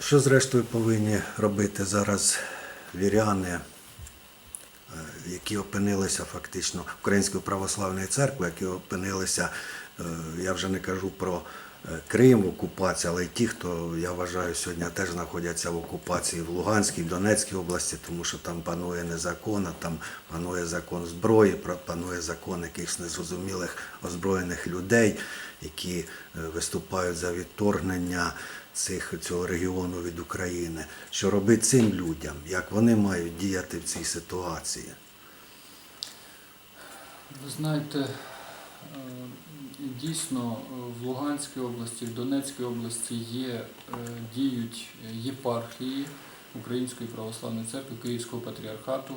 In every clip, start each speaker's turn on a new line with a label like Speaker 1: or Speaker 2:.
Speaker 1: Що зрештою повинні робити зараз віряни, е, які опинилися фактично Української православної церкви, які опинилися, е, я вже не кажу про е, Крим, окупацію, але й ті, хто я вважаю сьогодні теж знаходяться в окупації в Луганській, в Донецькій області, тому що там панує незакон, а там панує закон зброї, панує закон якихось незрозумілих озброєних людей, які виступають за відторгнення цих цього регіону від України. Що робити цим людям? Як вони мають діяти в цій ситуації?
Speaker 2: Ви знаєте, е, дійсно в Луганській області, в Донецькій області є, е, діють єпархії Української православної церкви Київського патріархату.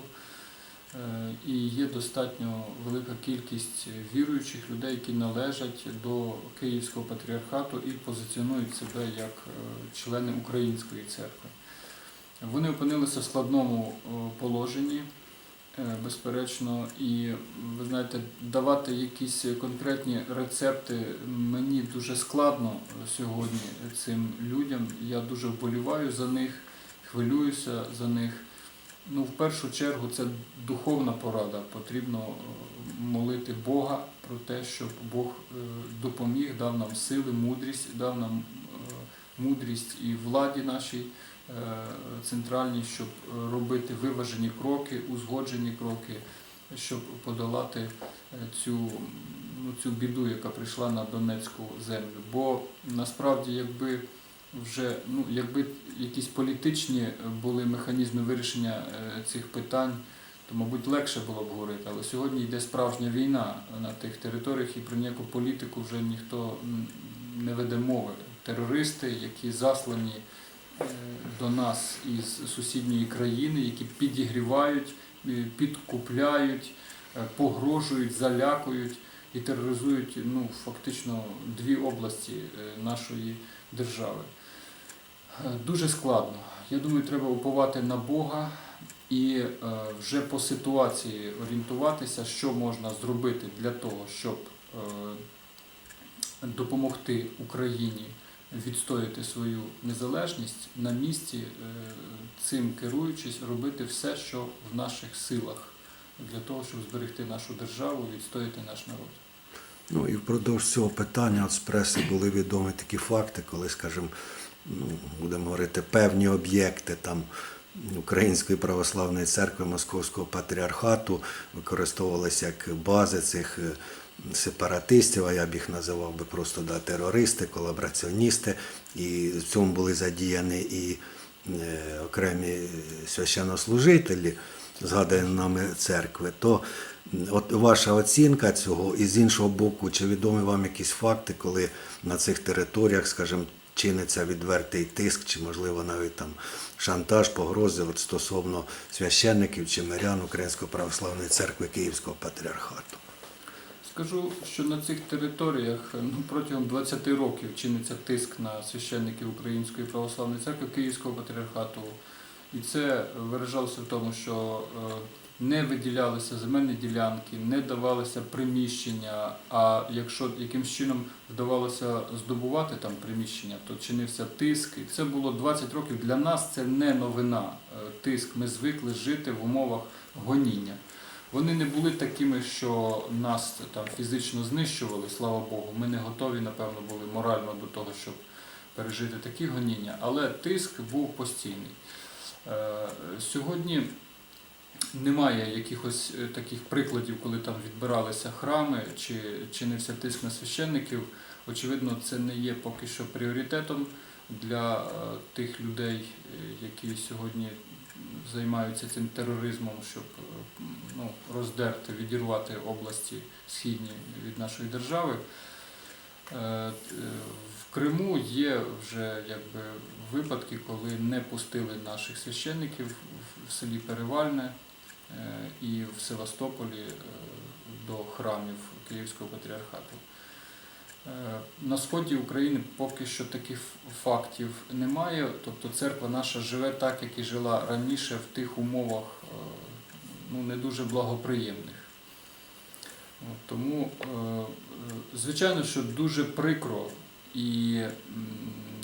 Speaker 2: Е, І є достатньо велика кількість віруючих людей, які належать до Київського патріархату і позиціонують себе як е, члени Української церкви. Вони опинилися в складному е, положенні, безперечно, і ви знаєте, давати якісь конкретні рецепти мені дуже складно сьогодні цим людям. Я дуже вболіваю за них, хвилююся за них. Ну, в першу чергу, це духовна порада. Потрібно е, молити Бога про те, щоб Бог е, допоміг, дав нам сили, мудрість, дав нам е, мудрість і владі нашій центральній, щоб робити виважені кроки, узгоджені кроки, щоб подолати цю, ну, цю біду, яка прийшла на Донецьку землю. Бо насправді, якби вже ну, якби якісь політичні були механізми вирішення е, цих питань, то, мабуть, легше було б говорити. Але сьогодні йде справжня війна на тих територіях, і про ніяку політику вже ніхто не веде мови. Терористи, які заслані е, до нас із сусідньої країни, які підігрівають, е, підкупляють, е, погрожують, залякують і тероризують ну, фактично дві області е, нашої держави. Дуже складно. Я думаю, треба уповати на Бога і е, вже по ситуації орієнтуватися, що можна зробити для того, щоб е, допомогти Україні відстояти свою незалежність на місці, е, цим керуючись, робити все, що в наших силах для того, щоб зберегти нашу державу, відстояти наш народ.
Speaker 1: Ну і впродовж цього питання от з преси були відомі такі факти, коли, скажімо, ну, будемо говорити, певні об'єкти там Української православної церкви Московського патріархату використовувалися як бази цих е, сепаратистів, а я б їх називав би просто да, терористи, колабораціоністи. І в цьому були задіяні і е, окремі священнослужителі, згадані нами церкви, то от ваша оцінка цього, і з іншого боку, чи відомі вам якісь факти, коли на цих територіях, скажімо, чиниться відвертий тиск, чи можливо навіть там шантаж, погрози от стосовно священників чи мирян Української православної церкви Київського патріархату?
Speaker 2: Скажу, що на цих територіях ну, протягом 20 років чиниться тиск на священників Української православної церкви Київського патріархату. І це виражалося в тому, що е, не виділялися земельні ділянки, не давалися приміщення. А якщо якимсь чином вдавалося здобувати там приміщення, то чинився тиск. Це було 20 років. Для нас це не новина. Е, Тиск. Ми звикли жити в умовах гоніння. Вони не були такими, що нас там фізично знищували, слава Богу. Ми не готові, напевно, були морально до того, щоб пережити такі гоніння, але тиск був постійний. Е, Сьогодні немає якихось е, таких прикладів, коли там відбиралися храми чи чинився тиск на священників. Очевидно, це не є поки що пріоритетом для е, тих людей, е, які сьогодні займаються цим тероризмом, щоб ну, роздерти, відірвати області східні від нашої держави. В Криму є вже якби випадки, коли не пустили наших священників в- селі Перевальне і в Севастополі е, до храмів Київського патріархату. Е, На сході України поки що таких фактів немає. Тобто церква наша живе так, як і жила раніше в тих умовах е, ну, не дуже благоприємних. Тому, е, е, звичайно, що дуже прикро і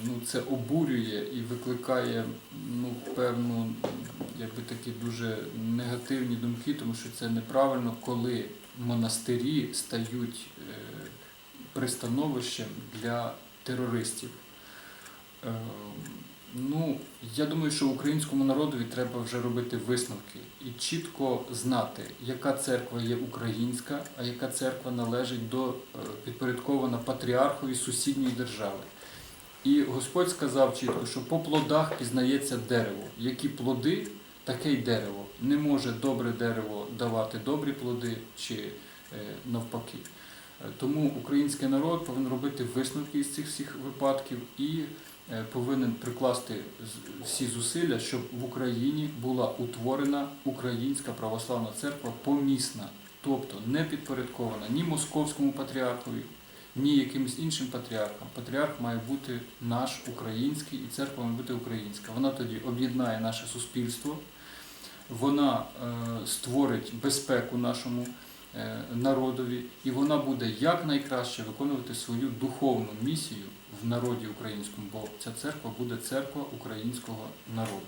Speaker 2: ну, це обурює і викликає ну, певну, якби такі дуже негативні думки, тому що це неправильно, коли монастирі стають е, пристановищем для терористів. Е, Ну, я думаю, що українському народові треба вже робити висновки і чітко знати, яка церква є українська, а яка церква належить до е, підпорядкована патріархові сусідньої держави. І Господь сказав чітко, що по плодах пізнається дерево. Які плоди, таке й дерево. Не може добре дерево давати добрі плоди чи е, навпаки. Е, Тому український народ повинен робити висновки із цих всіх випадків і е, повинен прикласти всі зусилля, щоб в Україні була утворена Українська православна церква помісна, тобто не підпорядкована ні московському патріархові, ні якимось іншим патріархам. Патріарх має бути наш український, і церква має бути українська. Вона тоді об'єднає наше суспільство, вона е, створить безпеку нашому е, народові, і вона буде якнайкраще виконувати свою духовну місію в народі українському, бо ця церква буде церква українського народу.